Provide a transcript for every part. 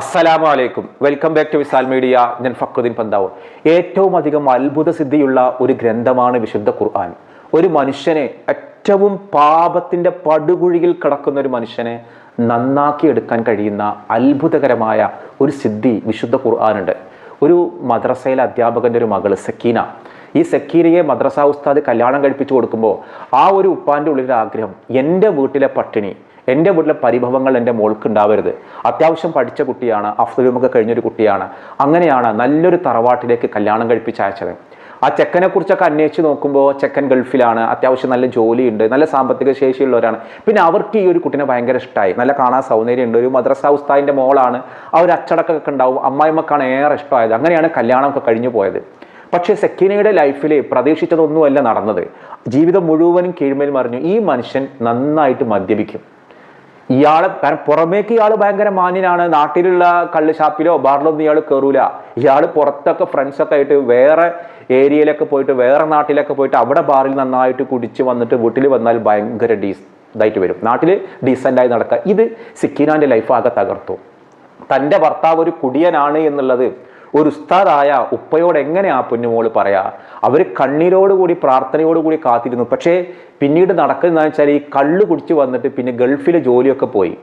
അസ്സലാമു അലൈക്കും welcome back to Visal media. ഞാൻ ഫക്രുദ്ദീൻ പന്താവ് ഏറ്റവും അധികം അത്ഭുത സിദ്ധിയുള്ള ഒരു ഗ്രന്ഥമാണ് വിശുദ്ധ ഖുർആൻ. ഒരു മനുഷ്യനെ ഏറ്റവും പാപത്തിന്റെ പടുകുഴിയിൽ കിടക്കുന്ന ഒരു മനുഷ്യനെ നന്നാക്കി എടുക്കാൻ കഴിയുന്ന അത്ഭുതകരമായ ഒരു സിദ്ധി വിശുദ്ധ ഖുർആാനുണ്ട് ഒരു മദ്രസയിലെ അധ്യാപകന്റെ ഒരു മകൾ സക്കീന. ഈ സക്കീനയെ മദ്രസ ഉസ്താദ് കല്യാണം കഴിപ്പിച്ചു കൊടുക്കുമ്പോൾ ആ ഒരു ഉപ്പാന്റെ ഉള്ളിലൊരു ആഗ്രഹം എന്റെ വീട്ടിലെ പട്ടിണി എന്റെ വീട്ടിലെ പരിഭവങ്ങൾ എന്റെ മോൾക്ക് ഉണ്ടാവരുത്. അത്യാവശ്യം പഠിച്ച കുട്ടിയാണ് അഫ്സലുമൊക്കെ കഴിഞ്ഞൊരു കുട്ടിയാണ്. അങ്ങനെയാണ് നല്ലൊരു തറവാട്ടിലേക്ക് കല്യാണം കഴിപ്പിച്ച് അയച്ചത്. ആ ചെക്കനെ കുറിച്ചൊക്കെ അന്വേഷിച്ച് നോക്കുമ്പോൾ ചെക്കൻ ഗൾഫിലാണ് അത്യാവശ്യം നല്ല ജോലിയുണ്ട് നല്ല സാമ്പത്തിക ശേഷിയുള്ളവരാണ്. പിന്നെ അവർക്ക് ഈ ഒരു കുട്ടിനെ ഭയങ്കര ഇഷ്ടമായി നല്ല കാണാൻ സൗന്ദര്യമുണ്ട്. ഒരു മദ്രസ ഉസ്താദിന്റെ മോളാണ്. ആ ഒരു അച്ചടക്കമൊക്കെ ഉണ്ടാവും. അമ്മായിമ്മക്കാണ് ഏറെ ഇഷ്ടമായത്. അങ്ങനെയാണ് കല്യാണമൊക്കെ കഴിഞ്ഞു പോയത്. പക്ഷേ സെക്കീനയുടെ ലൈഫിൽ പ്രതീക്ഷിച്ചതൊന്നുമല്ല നടന്നത്. ജീവിതം മുഴുവനും കീഴ്മേൽ മറിഞ്ഞു. ഈ മനുഷ്യൻ നന്നായിട്ട് മദ്യപിക്കും. ഇയാളെ കാരണം പുറമേക്ക് ഇയാൾ ഭയങ്കര മാന്യനാണ്. നാട്ടിലുള്ള കള്ള് ഷാപ്പിലോ ബാറിലോ ഒന്നും ഇയാൾ കയറൂല ഇയാൾ പുറത്തൊക്കെ ഫ്രണ്ട്സൊക്കെ ആയിട്ട് വേറെ ഏരിയയിലൊക്കെ പോയിട്ട് വേറെ നാട്ടിലൊക്കെ പോയിട്ട് അവിടെ ബാറിൽ നന്നായിട്ട് കുടിച്ച് വന്നിട്ട് വീട്ടിൽ വന്നാൽ ഭയങ്കര ഡീസ് ഇതായിട്ട് വരും. നാട്ടിൽ ഡീസന്റായി നടക്കുക. ഇത് സിക്കിനാന്റെ ലൈഫ് ആകെ തകർത്തു. തന്റെ ഭർത്താവ് ഒരു കുടിയനാണ് എന്നുള്ളത് ഒരു ഉസ്താദായ ഉപ്പയോട് എങ്ങനെ ആ പൊന്നുമോൾ പറയാ? അവർ കണ്ണീരോടുകൂടി പ്രാർത്ഥനയോടുകൂടി കാത്തിരുന്നു. പക്ഷേ പിന്നീട് നടക്കുന്നതെന്ന് വെച്ചാൽ ഈ കള്ളു കുടിച്ച് വന്നിട്ട് പിന്നെ ഗൾഫിലെ ജോലിയൊക്കെ പോയി.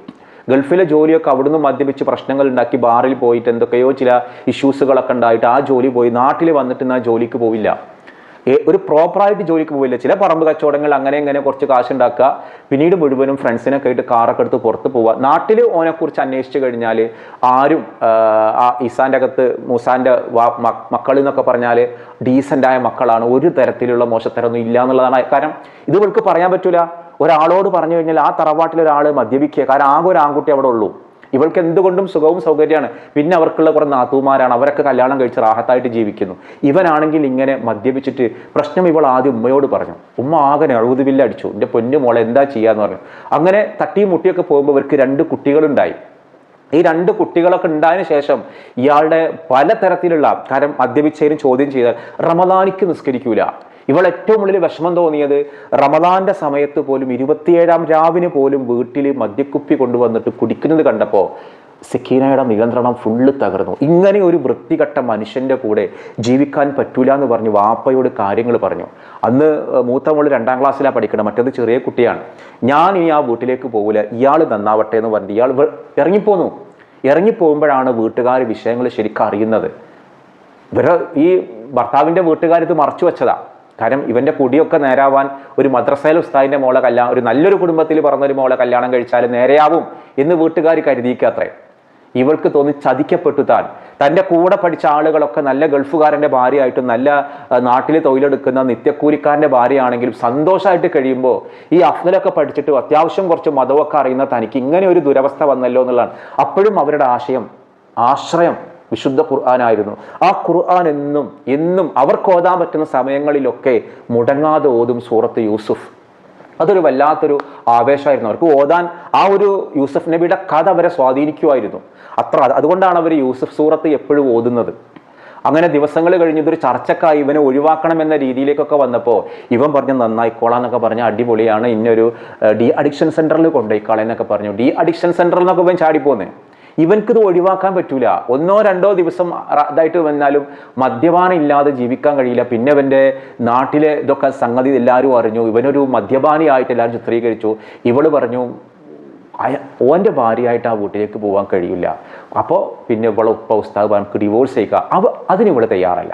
ഗൾഫിലെ ജോലിയൊക്കെ അവിടുന്ന് മദ്യപിച്ച് പ്രശ്നങ്ങൾ ഉണ്ടാക്കി ബാറിൽ പോയിട്ട് എന്തൊക്കെയോ ചില ഇഷ്യൂസുകളൊക്കെ ഉണ്ടായിട്ട് ആ ജോലി പോയി. നാട്ടിൽ വന്നിട്ട് ആ ജോലിക്ക് പോവില്ല. ഒരു പ്രോപ്പറായിട്ട് ജോലിക്ക് പോവില്ല. ചില പറമ്പ് കച്ചവടങ്ങൾ അങ്ങനെ ഇങ്ങനെ കുറച്ച് കാശ് ഉണ്ടാക്കുക പിന്നീട് മുഴുവനും ഫ്രണ്ട്സിനൊക്കെ ആയിട്ട് കാറൊക്കെ എടുത്ത് പുറത്ത് പോവുക. നാട്ടിൽ ഓനെക്കുറിച്ച് അന്വേഷിച്ചു കഴിഞ്ഞാൽ ആരും ആ, ഇസാന്റെ അകത്ത് മൂസാന്റെ മക്കൾ എന്നൊക്കെ പറഞ്ഞാൽ ഡീസന്റായ മക്കളാണ്. ഒരു തരത്തിലുള്ള മോശത്തരമൊന്നും ഇല്ല എന്നുള്ളതാണ്. കാരണം ഇത് പറയാൻ പറ്റൂല. ഒരാളോട് പറഞ്ഞു കഴിഞ്ഞാൽ ആ തറവാട്ടിൽ ഒരാൾ മദ്യപിക്കുക. കാരണം ആകെ ഒരു ആൺകുട്ടി അവിടെ ഉള്ളൂ. ഇവൾക്ക് എന്തുകൊണ്ടും സുഖവും സൗകര്യമാണ്. പിന്നെ അവർക്കുള്ള കുറേ നാത്തൂമാരാണ് അവരൊക്കെ കല്യാണം കഴിച്ച് റാഹത്തായിട്ട് ജീവിക്കുന്നു. ഇവനാണെങ്കിൽ ഇങ്ങനെ മദ്യപിച്ചിട്ട് പ്രശ്നം ഇവൾ ആദ്യം ഉമ്മയോട് പറഞ്ഞു. ഉമ്മ ആകെ അഴുതുബില്ല അടിച്ചു എന്റെ പൊന്നു മോളെ എന്താ ചെയ്യാന്ന് പറഞ്ഞു. അങ്ങനെ തട്ടിയും മുട്ടിയൊക്കെ പോകുമ്പോൾ ഇവർക്ക് രണ്ട് കുട്ടികളുണ്ടായി. ഈ രണ്ട് കുട്ടികളൊക്കെ ഉണ്ടായതിനു ശേഷം ഇയാളുടെ പലതരത്തിലുള്ള കാരണം മദ്യപിച്ചതിനും ചോദ്യം ചെയ്താൽ റമദാനിക്ക് നിസ്കരിക്കൂല. ഇവൾ ഏറ്റവും ഉള്ളിൽ വിഷമം തോന്നിയത് റമദാന്റെ സമയത്ത് പോലും ഇരുപത്തിയേഴാം രാവിന് പോലും വീട്ടിൽ മദ്യക്കുപ്പി കൊണ്ടുവന്നിട്ട് കുടിക്കുന്നത് കണ്ടപ്പോൾ സിക്കീനയുടെ നിയന്ത്രണം ഫുള്ള് തകർന്നു. ഇങ്ങനെ ഒരു വൃത്തികെട്ട മനുഷ്യന്റെ കൂടെ ജീവിക്കാൻ പറ്റൂല എന്ന് പറഞ്ഞു വാപ്പയോട് കാര്യങ്ങൾ പറഞ്ഞു. അന്ന് മൂത്ത രണ്ടാം ക്ലാസ്സിലാണ് പഠിക്കണം മറ്റത് ചെറിയ കുട്ടിയാണ്. ഞാൻ ഇനി ആ വീട്ടിലേക്ക് പോകില്ല ഇയാൾ നന്നാവട്ടെ എന്ന് പറഞ്ഞു ഇയാൾ ഇറങ്ങിപ്പോന്നു. ഇറങ്ങിപ്പോകുമ്പോഴാണ് വീട്ടുകാർ വിഷയങ്ങൾ ശരിക്കും അറിയുന്നത് ഇവരെ ഈ ഭർത്താവിന്റെ വീട്ടുകാർ ഇത് മറച്ചു വെച്ചതാ. കാരണം ഇവന്റെ കുടിയൊക്കെ നേരാവാൻ ഒരു മദ്രസയിൽ ഉസ്താദിന്റെ മോളെ കല്യാണം ഒരു നല്ലൊരു കുടുംബത്തിൽ പറഞ്ഞൊരു മോളെ കല്യാണം കഴിച്ചാൽ നേരെയാവും എന്ന് വീട്ടുകാർ കരുതിയിക്കത്രേ ഇവൾക്ക് തോന്നി ചതിക്കപ്പെട്ടു താൻ. തന്റെ കൂടെ പഠിച്ച ആളുകളൊക്കെ നല്ല ഗൾഫുകാരന്റെ ഭാര്യയായിട്ടും നല്ല നാട്ടിൽ തൊഴിലെടുക്കുന്ന നിത്യക്കൂലിക്കാരന്റെ ഭാര്യയാണെങ്കിലും സന്തോഷമായിട്ട് കഴിയുമ്പോൾ ഈ അഫ്നലൊക്കെ പഠിച്ചിട്ട് അത്യാവശ്യം കുറച്ച് മതമൊക്കെ അറിയുന്ന തനിക്ക് ഇങ്ങനെ ഒരു ദുരവസ്ഥ വന്നല്ലോ എന്നുള്ളതാണ്. അപ്പോഴും അവരുടെ ആശയം ആശ്രയം വിശുദ്ധ ഖുർആാനായിരുന്നു. ആ ഖുർആൻ എന്നും എന്നും അവർക്ക് ഓതാൻ പറ്റുന്ന സമയങ്ങളിലൊക്കെ മുടങ്ങാതെ ഓതും സൂറത്ത് യൂസുഫ്. അതൊരു വല്ലാത്തൊരു ആവേശമായിരുന്നു. അവർക്ക് ഓതാൻ ആ ഒരു യൂസഫ് നബിയുടെ കഥ അവരെ സ്വാധീനിക്കുമായിരുന്നു. അത്ര അതുകൊണ്ടാണ് അവർ യൂസഫ് സൂറത്ത് എപ്പോഴും ഓതുന്നത്. അങ്ങനെ ദിവസങ്ങൾ കഴിഞ്ഞ് ഇതൊരു ചർച്ചക്കായി ഇവനെ ഒഴിവാക്കണം എന്ന രീതിയിലേക്കൊക്കെ വന്നപ്പോൾ ഇവൻ പറഞ്ഞു നന്നായിക്കോളാം എന്നൊക്കെ പറഞ്ഞ അടിപൊളിയാണ് ഇന്നൊരു ഡി അഡിക്ഷൻ സെന്ററിൽ കൊണ്ടുപോയിക്കോളാം എന്നൊക്കെ പറഞ്ഞു. ഡി അഡിക്ഷൻ സെന്ററിൽ നിന്നൊക്കെ ഇവൻ ചാടിപ്പോന്നേ. ഇവൻക്കിത് ഒഴിവാക്കാൻ പറ്റൂല. ഒന്നോ രണ്ടോ ദിവസം ഇതായിട്ട് വന്നാലും മദ്യപാനം ഇല്ലാതെ ജീവിക്കാൻ കഴിയില്ല. പിന്നെ ഇവന്റെ നാട്ടിലെ ഇതൊക്കെ സംഗതി എല്ലാവരും അറിഞ്ഞു. ഇവനൊരു മദ്യപാനിയായിട്ട് എല്ലാവരും ചിത്രീകരിച്ചു. ഇവൾ പറഞ്ഞു ഓന്റെ ഭാര്യയായിട്ട് ആ വീട്ടിലേക്ക് പോകാൻ കഴിയില്ല. അപ്പോൾ പിന്നെ ഇവളെ ഉപ്പ ഉസ്താദ് നമുക്ക് ഡിവോഴ്സ് ചെയ്യുക അവ അതിന് ഇവൾ തയ്യാറല്ല.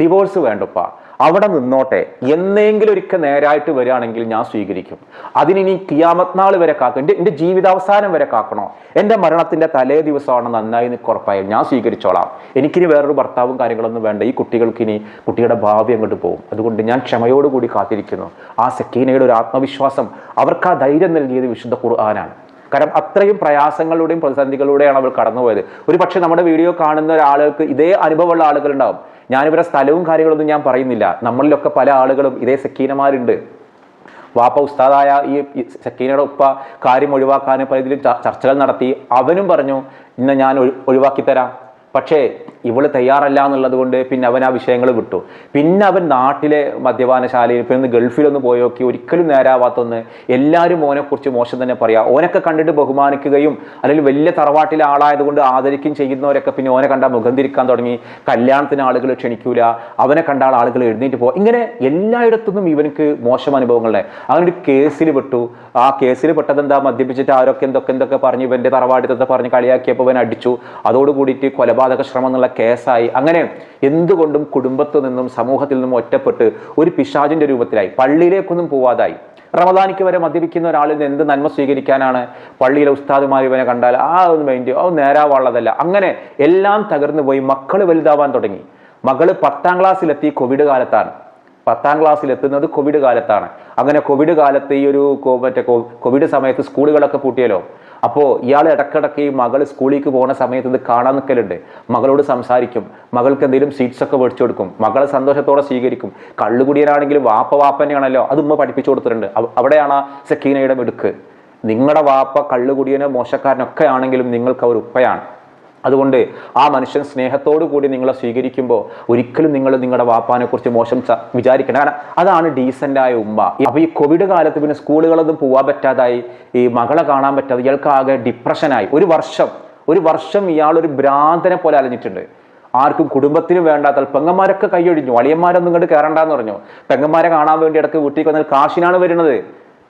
ഡിവോഴ്സ് വേണ്ടപ്പ. അവിടെ നിന്നോട്ടെ എന്നെങ്കിലും ഒരിക്കൽ നേരായിട്ട് വരികയാണെങ്കിൽ ഞാൻ സ്വീകരിക്കും. അതിനി കിയാമത് നാൾ വരെ കാക്കും. എന്റെ എന്റെ ജീവിതാവസാനം വരെ കാക്കണോ? എന്റെ മരണത്തിന്റെ തലേ ദിവസമാണ് നന്നായി എനിക്ക് ഉറപ്പായാൽ ഞാൻ സ്വീകരിച്ചോളാം. എനിക്കിനി വേറൊരു ഭർത്താവും കാര്യങ്ങളൊന്നും വേണ്ട. ഈ കുട്ടികൾക്ക് ഇനി കുട്ടിയുടെ ഭാവി അങ്ങോട്ട് പോകും. അതുകൊണ്ട് ഞാൻ ക്ഷമയോടുകൂടി കാത്തിരിക്കുന്നു. ആ സക്കീനയുടെ ഒരു ആത്മവിശ്വാസം അവർക്ക് ആ ധൈര്യം നൽകിയത് വിശുദ്ധ ഖുർആനാണ്. കാരണം അത്രയും പ്രയാസങ്ങളിലൂടെയും പ്രതിസന്ധികളിലൂടെയാണ് അവൾ കടന്നുപോയത്. ഒരു പക്ഷേ നമ്മുടെ വീഡിയോ കാണുന്ന ഒരാളുകൾക്ക് ഇതേ അനുഭവമുള്ള ആളുകളുണ്ടാവും. ഞാനിവരെ സ്ഥലവും കാര്യങ്ങളൊന്നും ഞാൻ പറയുന്നില്ല. നമ്മളിലൊക്കെ പല ആളുകളും ഇതേ സക്കീനമാരുണ്ട് വാപ്പ ഉസ്താദായ ഈ സക്കീനയുടെ ഉപ്പ കാര്യം ഒഴിവാക്കാനും പലതിലും ചർച്ചകൾ നടത്തി. അവനും പറഞ്ഞു ഇന്ന് ഞാൻ ഒഴി- ഒഴിവാക്കി തരാം പക്ഷേ ഇവൾ തയ്യാറല്ല എന്നുള്ളത് കൊണ്ട് പിന്നെ അവൻ ആ വിഷയങ്ങൾ വിട്ടു. പിന്നെ അവൻ നാട്ടിലെ മദ്യപാനശാലയിൽ പിന്നെ ഗൾഫിലൊന്ന് പോയോക്കി ഒരിക്കലും നേരാവാത്തൊന്ന് എല്ലാവരും ഓനെക്കുറിച്ച് മോശം തന്നെ പറയാം. ഓനൊക്കെ കണ്ടിട്ട് ബഹുമാനിക്കുകയും അല്ലെങ്കിൽ വലിയ തറവാട്ടിലെ ആളായതുകൊണ്ട് ആദരിക്കുകയും ചെയ്യുന്നവരൊക്കെ പിന്നെ ഓനെ കണ്ടാൽ മുഖം തിരിക്കാൻ തുടങ്ങി. കല്യാണത്തിന് ആളുകൾ ക്ഷണിക്കൂല. അവനെ കണ്ടാൽ ആളുകൾ എഴുന്നേറ്റ് പോകും ഇങ്ങനെ എല്ലായിടത്തുനിന്നും ഇവനക്ക് മോശം അനുഭവങ്ങളുടെ അങ്ങനെ ഒരു കേസിൽ പെട്ടു. ആ കേസിൽ പെട്ടത് എന്താ മദ്യപിച്ചിട്ട് ആരൊക്കെ എന്തൊക്കെ എന്തൊക്കെ പറഞ്ഞ് ഇവന്റെ തറവാടിത്തത്തെ പറഞ്ഞ് കളിയാക്കിയപ്പോൾ ഇവൻ അടിച്ചു. അതോടുകൂടിയിട്ട് കൊലപാതക ശ്രമം എന്നുള്ള കേസായി. അങ്ങനെ എന്തുകൊണ്ടും കുടുംബത്തു നിന്നും സമൂഹത്തിൽ നിന്നും ഒറ്റപ്പെട്ട് ഒരു പിശാചിന്റെ രൂപത്തിലായി. പള്ളിയിലേക്കൊന്നും പോവാതായി. റമദാനിക്ക് വരെ മദ്യപിക്കുന്ന ഒരാളിൽ നിന്ന് എന്ത് നന്മ സ്വീകരിക്കാനാണ് പള്ളിയിലെ ഉസ്താദുമാർ ഇവനെ കണ്ടാൽ? ആ ഒന്ന് മൈൻഡ് അത് നേരാവുള്ളതല്ല അങ്ങനെ എല്ലാം തകർന്നു പോയി മക്കൾ വലുതാവാൻ തുടങ്ങി. മകൾ പത്താം ക്ലാസ്സിലെത്തി കോവിഡ് കാലത്താണ്. പത്താം ക്ലാസ്സിൽ എത്തുന്നത് കോവിഡ് കാലത്താണ്. അങ്ങനെ കോവിഡ് കാലത്ത് ഈ ഒരു മറ്റേ കോവിഡ് സമയത്ത് സ്കൂളുകളൊക്കെ പൂട്ടിയല്ലോ. അപ്പോൾ ഇയാൾ ഇടക്കിടക്ക് ഈ മകൾ സ്കൂളിലേക്ക് പോകുന്ന സമയത്ത് ഇത് കാണാൻ നിൽക്കലുണ്ട് മകളോട് സംസാരിക്കും. മകൾക്ക് എന്തെങ്കിലും സീറ്റ്സ് ഒക്കെ മേടിച്ചു കൊടുക്കും. മകളെ സന്തോഷത്തോടെ സ്വീകരിക്കും. കള്ളുകുടിയനാണെങ്കിലും വാപ്പ വാപ്പനെയാണല്ലോ അത് ഉമ്മ പഠിപ്പിച്ചു കൊടുത്തിട്ടുണ്ട്. അവിടെയാണ് ആ സക്കീനയുടെ മിടുക്ക്. നിങ്ങളുടെ വാപ്പ കള്ളുകുടിയനോ മോശക്കാരനൊക്കെ ആണെങ്കിലും നിങ്ങൾക്ക് അവർ ഉപ്പയാണ് അതുകൊണ്ട് ആ മനുഷ്യൻ സ്നേഹത്തോടു കൂടി നിങ്ങളെ സ്വീകരിക്കുമ്പോൾ ഒരിക്കലും നിങ്ങൾ നിങ്ങളുടെ വാപ്പാനെ കുറിച്ച് മോശം വിചാരിക്കണം കാരണം അതാണ് ഡീസന്റായ ഉമ്മ. അപ്പോൾ ഈ കോവിഡ് കാലത്ത് പിന്നെ സ്കൂളുകളൊന്നും പോകാൻ പറ്റാതായി. ഈ മകളെ കാണാൻ പറ്റാതെ ഇയാൾക്ക് ആകെ ഡിപ്രഷനായി ഒരു വർഷം ഒരു വർഷം ഇയാൾ ഒരു ഭ്രാന്തനെ പോലെ അലഞ്ഞിട്ടുണ്ട്. ആർക്കും കുടുംബത്തിന് വേണ്ടാത്ത പെങ്ങന്മാരൊക്കെ കൈയൊഴിഞ്ഞു അളിയന്മാരൊന്നും ഇങ്ങോട്ട് കയറണ്ടെന്ന് പറഞ്ഞു. പെങ്ങന്മാരെ കാണാൻ വേണ്ടി ഇടയ്ക്ക് വീട്ടിൽ വന്നാൽ കാശിനാണ് വരുന്നത്.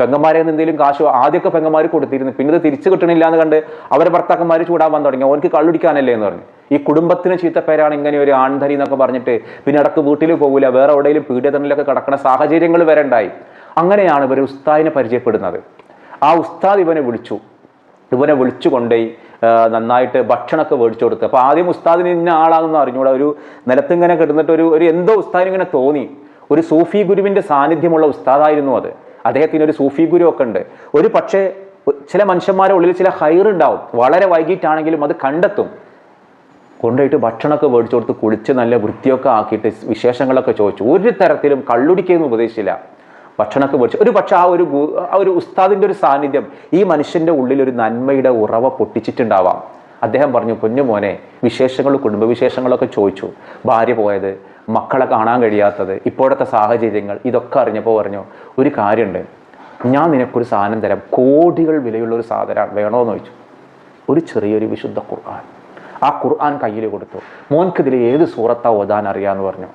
പെങ്ങന്മാരെ എന്തെങ്കിലും കാശ് ആദ്യമൊക്കെ പെങ്ങന്മാർ കൊടുത്തിരുന്നു. പിന്നെ തിരിച്ചു കിട്ടണില്ല എന്ന് കണ്ട് അവരെ ഭർത്താക്കന്മാർ ചൂടാൻ തുടങ്ങി. അവർക്ക് കള്ളുടിക്കാനല്ലേ എന്ന് പറഞ്ഞു. ഈ കുടുംബത്തിന് ചീത്തപ്പേരാണ് ഇങ്ങനെ ഒരു ആൺധരി എന്നൊക്കെ പറഞ്ഞിട്ട് പിന്നെ ഇടയ്ക്ക് വീട്ടിൽ പോകില്ല വേറെ എവിടെയെങ്കിലും പീഡിതനിലൊക്കെ കിടക്കുന്ന സാഹചര്യങ്ങൾ വരെ ഉണ്ടായി. അങ്ങനെയാണ് ഇവർ ഉസ്താദിനെ പരിചയപ്പെടുന്നത്. ആ ഉസ്താദ് ഇവനെ വിളിച്ചു. ഇവനെ വിളിച്ചു കൊണ്ടുപോയി നന്നായിട്ട് ഭക്ഷണമൊക്കെ മേടിച്ചു കൊടുത്തു. അപ്പോൾ ആദ്യം ഉസ്താദിന് ഇന്ന ആളാണെന്ന് അറിഞ്ഞൂടെ. ഒരു നിലത്തിങ്ങനെ കിടന്നിട്ട് ഒരു ഒരു എന്തോ ഉസ്താദിന് ഇങ്ങനെ തോന്നി. ഒരു സൂഫി ഗുരുവിന്റെ സാന്നിധ്യമുള്ള ഉസ്താദായിരുന്നു അത്. അദ്ദേഹത്തിന് ഒരു സൂഫി ഗുരു ഒക്കെ ഉണ്ട്. ഒരു പക്ഷേ ചില മനുഷ്യന്മാരുടെ ഉള്ളിൽ ചില ഹൈർ ഉണ്ടാവും. വളരെ വൈകിട്ടാണെങ്കിലും അത് കണ്ടെത്തും. കൊണ്ടുപോയിട്ട് ഭക്ഷണമൊക്കെ മേടിച്ചു കൊടുത്ത് കുളിച്ച് നല്ല വൃത്തിയൊക്കെ ആക്കിയിട്ട് വിശേഷങ്ങളൊക്കെ ചോദിച്ചു. ഒരു തരത്തിലും കള്ളുടിക്കുന്നു ഉപദേശിച്ചില്ല. ഭക്ഷണമൊക്കെ മേടിച്ചു. ഒരു പക്ഷെ ആ ഒരു ആ ഒരു ഉസ്താദിന്റെ ഒരു സാന്നിധ്യം ഈ മനുഷ്യന്റെ ഉള്ളിൽ ഒരു നന്മയുടെ ഉറവ പൊട്ടിച്ചിട്ടുണ്ടാവാം. അദ്ദേഹം പറഞ്ഞു കുഞ്ഞു മോനെ വിശേഷങ്ങൾ കുടുംബവിശേഷങ്ങളൊക്കെ ചോദിച്ചു. ഭാര്യ പോയത് മക്കളെ കാണാൻ കഴിയാത്തത് ഇപ്പോഴത്തെ സാഹചര്യങ്ങൾ ഇതൊക്കെ അറിഞ്ഞപ്പോൾ പറഞ്ഞു ഒരു കാര്യമുണ്ട്. ഞാൻ നിനക്കൊരു സാധനം തരാം. കോടികൾ വിലയുള്ള ഒരു സാധനം വേണോന്ന് ചോദിച്ചു. ഒരു ചെറിയൊരു വിശുദ്ധ ഖുർആൻ. ആ ഖുർആൻ കയ്യിൽ കൊടുത്തു. മോൻക്കിതിൽ ഏത് സൂറത്താ ഓതാൻ അറിയാമെന്ന് പറഞ്ഞു.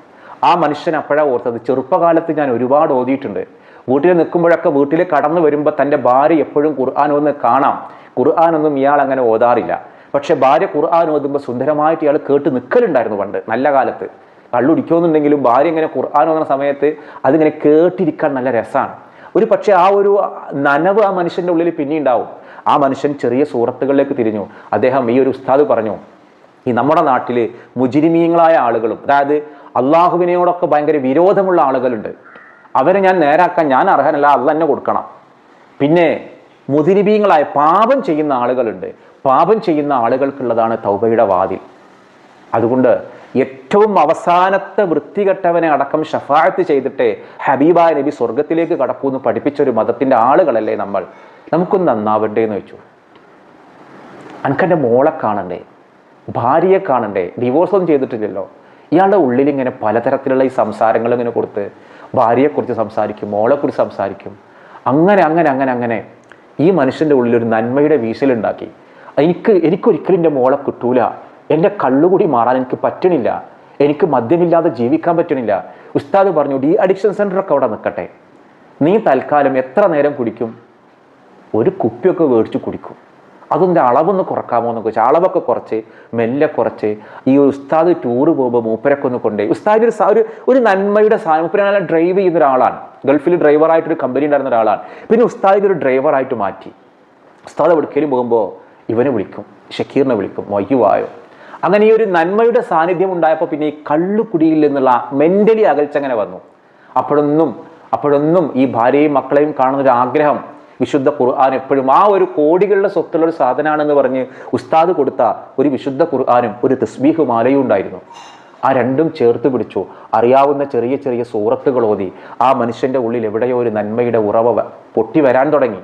ആ മനുഷ്യൻ അപ്പോഴാണ് ഓർത്തത് ചെറുപ്പകാലത്ത് ഞാൻ ഒരുപാട് ഓതിയിട്ടുണ്ട്. വീട്ടിൽ നിൽക്കുമ്പോഴൊക്കെ വീട്ടിൽ കടന്നു വരുമ്പോൾ തന്റെ ഭാര്യ എപ്പോഴും ഖുർആൻ ഒന്ന് കാണാം. ഖുർആനൊന്നും ഇയാൾ അങ്ങനെ ഓതാറില്ല. പക്ഷേ ഭാര്യ ഖുർആൻ ഓതുമ്പോൾ സുന്ദരമായിട്ട് ഇയാൾ കേട്ട് നിൽക്കലുണ്ടായിരുന്നു പണ്ട് നല്ല കാലത്ത്. കള്ളുടിക്കുമെന്നുണ്ടെങ്കിലും ഭാര്യ ഇങ്ങനെ ഖുർആൻ ഓതുന്ന സമയത്ത് അതിങ്ങനെ കേട്ടിരിക്കാൻ നല്ല രസമാണ് ഒരു പക്ഷേ ആ ഒരു നനവ് ആ മനുഷ്യന്റെ ഉള്ളിൽ പിന്നെ ഉണ്ടാവും. ആ മനുഷ്യൻ ചെറിയ സൂറത്തുകളിലേക്ക് തിരിഞ്ഞു. അദ്ദേഹം ഈ ഒരു ഉസ്താദ് പറഞ്ഞു ഈ നമ്മുടെ നാട്ടിൽ മുജിരിമീങ്ങളായ ആളുകളും അതായത് അള്ളാഹുവിനോടൊക്കെ ഭയങ്കര വിരോധമുള്ള ആളുകളുണ്ട്. അവരെ ഞാൻ നേരാക്കാൻ ഞാൻ അർഹനല്ല അത് തന്നെ കൊടുക്കണം. പിന്നെ മുതിരിബീങ്ങളായ പാപം ചെയ്യുന്ന ആളുകളുണ്ട്. പാപം ചെയ്യുന്ന ആളുകൾക്കുള്ളതാണ് തൗബയുടെ വാതിൽ. അതുകൊണ്ട് ഏറ്റവും അവസാനത്തെ വൃത്തികെട്ടവനെ അടക്കം ഷഫായത്ത് ചെയ്തിട്ട് ഹബീബായ നബി സ്വർഗത്തിലേക്ക് കടക്കൂ എന്ന് പഠിപ്പിച്ച ഒരു മതത്തിന്റെ ആളുകളല്ലേ നമ്മൾ? നമുക്കൊന്ന് നന്നാവണ്ടേ എന്ന് വെച്ചു അനക്കെന്റെ മോളെ കാണണ്ടേ? ഭാര്യയെ കാണണ്ടേ? ഡിവോഴ്സ് ഒന്നും ചെയ്തിട്ടില്ലല്ലോ? ഇയാളുടെ ഉള്ളിൽ ഇങ്ങനെ പലതരത്തിലുള്ള ഈ സംസാരങ്ങൾ ഇങ്ങനെ കൊടുത്ത് ഭാര്യയെക്കുറിച്ച് സംസാരിക്കും മോളെക്കുറിച്ച് സംസാരിക്കും. അങ്ങനെ അങ്ങനെ അങ്ങനെ അങ്ങനെ ഈ മനുഷ്യന്റെ ഉള്ളിൽ ഒരു നന്മയുടെ വീശലുണ്ടാക്കി എനിക്ക് എനിക്കൊരിക്കലും എന്റെ മോളെ കിട്ടൂല. എന്റെ കള്ളുകൂടി മാറാൻ എനിക്ക് പറ്റണില്ല. എനിക്ക് മദ്യമില്ലാതെ ജീവിക്കാൻ പറ്റണില്ല. ഉസ്താദ് പറഞ്ഞു ഡി അഡിക്ഷൻ സെന്ററൊക്കെ അവിടെ നിൽക്കട്ടെ. നീ തൽക്കാലം എത്ര നേരം കുടിക്കും? ഒരു കുപ്പിയൊക്കെ മേടിച്ച് കുടിക്കും. അതിന്റെ അളവൊന്ന് കുറക്കാമോ എന്നൊക്കെ വെച്ചാൽ അളവൊക്കെ കുറച്ച് മെല്ലെ കുറച്ച്. ഈ ഉസ്താദ് ടൂറ് പോകുമ്പോൾ മൂപ്പരൊക്കെ ഒന്ന് കൊണ്ടേ ഉസ്താദ് ഒരു ഒരു നന്മയുടെ സാധനം മൂപ്പര് ഡ്രൈവ് ചെയ്യുന്ന ഒരാളാണ്. ഗൾഫിൽ ഡ്രൈവറായിട്ടൊരു കമ്പനി ഉണ്ടായിരുന്ന ഒരാളാണ്. പിന്നെ ഉസ്താദിന് ഒരു ഡ്രൈവറായിട്ട് മാറ്റി. ഉസ്താദ് എവിടേക്കെങ്കിലും പോകുമ്പോൾ ഇവനെ വിളിക്കും ഷക്കീറിനെ വിളിക്കും മൊയ്യുവായോ? അങ്ങനെ ഈ ഒരു നന്മയുടെ സാന്നിധ്യം ഉണ്ടായപ്പോൾ പിന്നെ ഈ കള്ളുകുടിയിൽ നിന്നുള്ള മെന്റലി അകൽച്ച അങ്ങനെ വന്നു. അപ്പോഴൊന്നും അപ്പോഴൊന്നും ഈ ഭാര്യയും മക്കളെയും കാണുന്ന ഒരു ആഗ്രഹം വിശുദ്ധ ഖുർആൻ എപ്പോഴും ആ ഒരു കോടികളുടെ സ്വത്തുള്ള ഒരു സാധനമാണെന്ന് പറഞ്ഞ് ഉസ്താദ് കൊടുത്ത ഒരു വിശുദ്ധ ഖുർആാനും ഒരു തസ്ബീഹ് മാലയും ഉണ്ടായിരുന്നു. ആ രണ്ടും ചേർത്ത് പിടിച്ചു. അറിയാവുന്ന ചെറിയ ചെറിയ സൂറത്തുകൾ ഓതി. ആ മനുഷ്യന്റെ ഉള്ളിൽ എവിടെയോ ഒരു നന്മയുടെ ഉറവ പൊട്ടി വരാൻ തുടങ്ങി.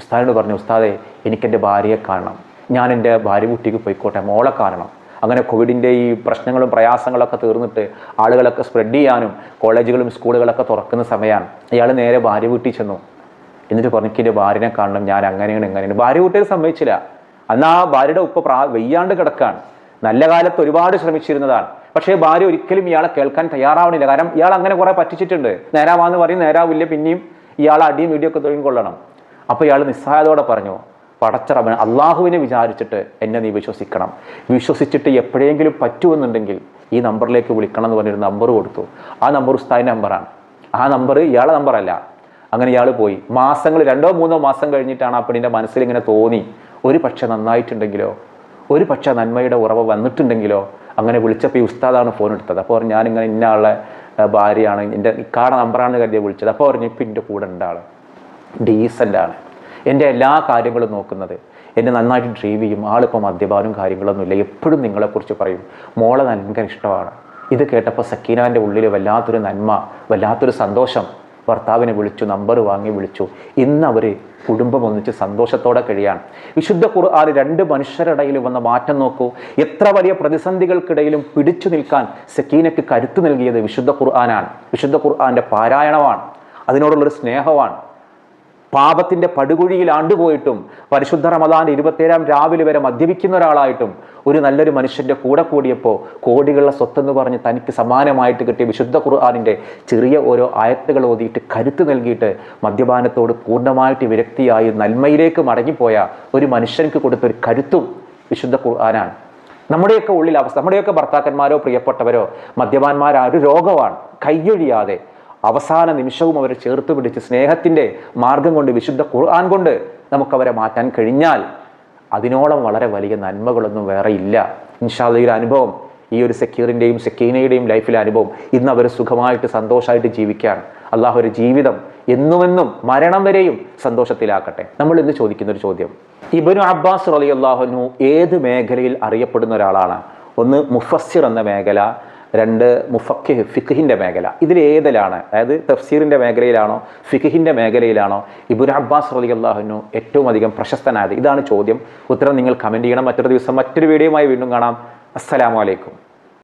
ഉസ്താദിനോട് പറഞ്ഞു ഉസ്താദെ എനിക്കെന്റെ ഭാര്യയെ കാണണം. ഞാൻ എന്റെ ഭാര്യ കുട്ടിക്ക് പോയിക്കോട്ടെ മോളെ കാണണം. അങ്ങനെ കോവിഡിന്റെ ഈ പ്രശ്നങ്ങളും പ്രയാസങ്ങളൊക്കെ തീർന്നിട്ട് ആളുകളൊക്കെ സ്പ്രെഡ് ചെയ്യാനും കോളേജുകളും സ്കൂളുകളൊക്കെ തുറക്കുന്ന സമയമാണ് ഇയാൾ നേരെ ഭാര്യ വീട്ടിൽ ചെന്നു. എന്നിട്ട് പറഞ്ഞു "എനിക്ക് എന്റെ ഭാര്യനെ കാണണം. ഞാൻ അങ്ങനെയാണ് എങ്ങനെയാണ് ഭാര്യ വീട്ടിൽ സമ്മതിച്ചില്ല. അന്ന് ആ ഭാര്യയുടെ ഉപ്പ പ്രാ വെയ്യാണ്ട് കിടക്കാണ്. നല്ല കാലത്ത് ഒരുപാട് ശ്രമിച്ചിരുന്നതാണ്. പക്ഷേ ഭാര്യ ഒരിക്കലും ഇയാളെ കേൾക്കാൻ തയ്യാറാവണില്ല. കാരണം ഇയാൾ അങ്ങനെ കുറെ പറ്റിച്ചിട്ടുണ്ട്. നേരാവാന്ന് പറയും നേരാവില്ല. പിന്നെയും ഇയാൾ അടിയും ഇടിയൊക്കെ തൊഴിൽ കൊള്ളണം. അപ്പോൾ ഇയാൾ നിസ്സഹായതോടെ പറഞ്ഞു പടച്ചറവൻ അള്ളാഹുവിനെ വിചാരിച്ചിട്ട് എന്നെ നീ വിശ്വസിക്കണം. വിശ്വസിച്ചിട്ട് എപ്പോഴെങ്കിലും പറ്റുമെന്നുണ്ടെങ്കിൽ ഈ നമ്പറിലേക്ക് വിളിക്കണം എന്ന് പറഞ്ഞൊരു നമ്പർ കൊടുത്തു. ആ നമ്പർ ഉസ്താദിന്റെ നമ്പറാണ്. ആ നമ്പർ ഇയാളെ നമ്പറല്ല. അങ്ങനെ ഇയാൾ പോയി. മാസങ്ങൾ രണ്ടോ മൂന്നോ മാസം കഴിഞ്ഞിട്ടാണ് ആ പെണ്ണിന്റെ മനസ്സിൽ ഇങ്ങനെ തോന്നി. ഒരു പക്ഷെ നന്നായിട്ടുണ്ടെങ്കിലോ? ഒരു പക്ഷെ നന്മയുടെ ഉറവ് വന്നിട്ടുണ്ടെങ്കിലോ? അങ്ങനെ വിളിച്ചപ്പോൾ ഈ ഉസ്താദാണ് ഫോൺ എടുത്തത്. അപ്പോൾ ഞാനിങ്ങനെ ഇന്ന ആളെ ഭാര്യയാണ്. എന്റെ ഇക്കാടെ നമ്പറാണ് കരുതിയ വിളിച്ചത്. അപ്പോൾ പറഞ്ഞു ഇപ്പം എന്റെ കൂടെ ഉണ്ട് ആൾ. ഡീസന്റ് ആണ്. എന്റെ എല്ലാ കാര്യങ്ങളും നോക്കുന്നത്. എന്നെ നന്നായിട്ട് ഡ്രൈവ് ചെയ്യും. ആളിപ്പോൾ മദ്യപാനും കാര്യങ്ങളൊന്നുമില്ല എപ്പോഴും നിങ്ങളെക്കുറിച്ച് പറയും. മോളെ ഭയങ്കര ഇഷ്ടമാണ്. ഇത് കേട്ടപ്പോൾ സക്കീനാന്റെ ഉള്ളിൽ വല്ലാത്തൊരു നന്മ വല്ലാത്തൊരു സന്തോഷം. ഭർത്താവിനെ വിളിച്ചു നമ്പർ വാങ്ങി വിളിച്ചു. ഇന്ന് അവർ കുടുംബം ഒന്നിച്ച് സന്തോഷത്തോടെ കഴിയാണ്. വിശുദ്ധ ഖുർആൻ രണ്ട് മനുഷ്യരിടയിൽ വന്ന മാറ്റം നോക്കൂ. എത്ര വലിയ പ്രതിസന്ധികൾക്കിടയിലും പിടിച്ചു നിൽക്കാൻ സക്കീനയ്ക്ക് കരുത്തു നൽകിയത് വിശുദ്ധ ഖുർആനാണ്. വിശുദ്ധ ഖുർആന്റെ പാരായണമാണ്. അതിനോടുള്ളൊരു സ്നേഹമാണ്. പാപത്തിന്റെ പടുകുഴിയിൽ ആണ്ടുപോയിട്ടും പരിശുദ്ധ റമദാൻ ഇരുപത്തേഴാം രാവിലെ വരെ മദ്യപിക്കുന്ന ഒരാളായിട്ടും ഒരു നല്ലൊരു മനുഷ്യന്റെ കൂടെ കൂടിയപ്പോൾ കോടികളുടെ സ്വത്തെന്ന് പറഞ്ഞ് തനിക്ക് സമാനമായിട്ട് കിട്ടിയ വിശുദ്ധ ഖുർആാനിന്റെ ചെറിയ ഓരോ ആയത്തുകൾ ഓതിയിട്ട് കരുത്ത് നൽകിയിട്ട് മദ്യപാനത്തോട് പൂർണമായിട്ട് വിരക്തിയായി നന്മയിലേക്ക് മടങ്ങിപ്പോയ ഒരു മനുഷ്യർക്ക് കൊടുത്തൊരു കരുത്തും വിശുദ്ധ ഖുർആാനാണ്. നമ്മുടെയൊക്കെ ഉള്ളിൽ അവസ്ഥ നമ്മുടെയൊക്കെ ഭർത്താക്കന്മാരോ പ്രിയപ്പെട്ടവരോ മദ്യപാന്മാരാ ഒരു രോഗമാണ് കയ്യൊഴിയാതെ അവസാന നിമിഷവും അവരെ ചേർത്ത് പിടിച്ച് സ്നേഹത്തിന്റെ മാർഗം കൊണ്ട് വിശുദ്ധ ഖുർആൻ കൊണ്ട് നമുക്കവരെ മാറ്റാൻ കഴിഞ്ഞാൽ അതിനോളം വളരെ വലിയ നന്മകളൊന്നും വേറെ ഇല്ല. ഒരു അനുഭവം ഈ ഒരു സെക്യൂറിന്റെയും സെക്കീനയുടെയും ലൈഫിലെ അനുഭവം ഇന്ന് അവർ സുഖമായിട്ട് സന്തോഷമായിട്ട് ജീവിക്കുകയാണ്. അള്ളാഹു ഒരു ജീവിതം എന്നുമെന്നും മരണം വരെയും സന്തോഷത്തിലാക്കട്ടെ. നമ്മൾ ഇന്ന് ചോദിക്കുന്ന ഒരു ചോദ്യം. ഇബനു അബ്ബാസ് അലി അള്ളാഹുനു ഏത് മേഖലയിൽ അറിയപ്പെടുന്ന ഒരാളാണ്? ഒന്ന് മുഫസ്സിർ എന്ന മേഖല രണ്ട് മുഫക്കിഹ് ഫിഖിന്റെ മേഖല. ഇതിലേതിലാണ് അതായത് തഫ്സീറിന്റെ മേഖലയിലാണോ ഫിഖിന്റെ മേഖലയിലാണോ? ഇബുൻ അബ്ബാസ് റലി അള്ളാഹുനു ഏറ്റവും അധികം പ്രശസ്തനായത്? ഇതാണ് ചോദ്യം. ഉത്തരം നിങ്ങൾ കമന്റ് ചെയ്യണം. മറ്റൊരു ദിവസം മറ്റൊരു വീഡിയോയുമായി വീണ്ടും കാണാം. അസ്സലാമു അലൈക്കും.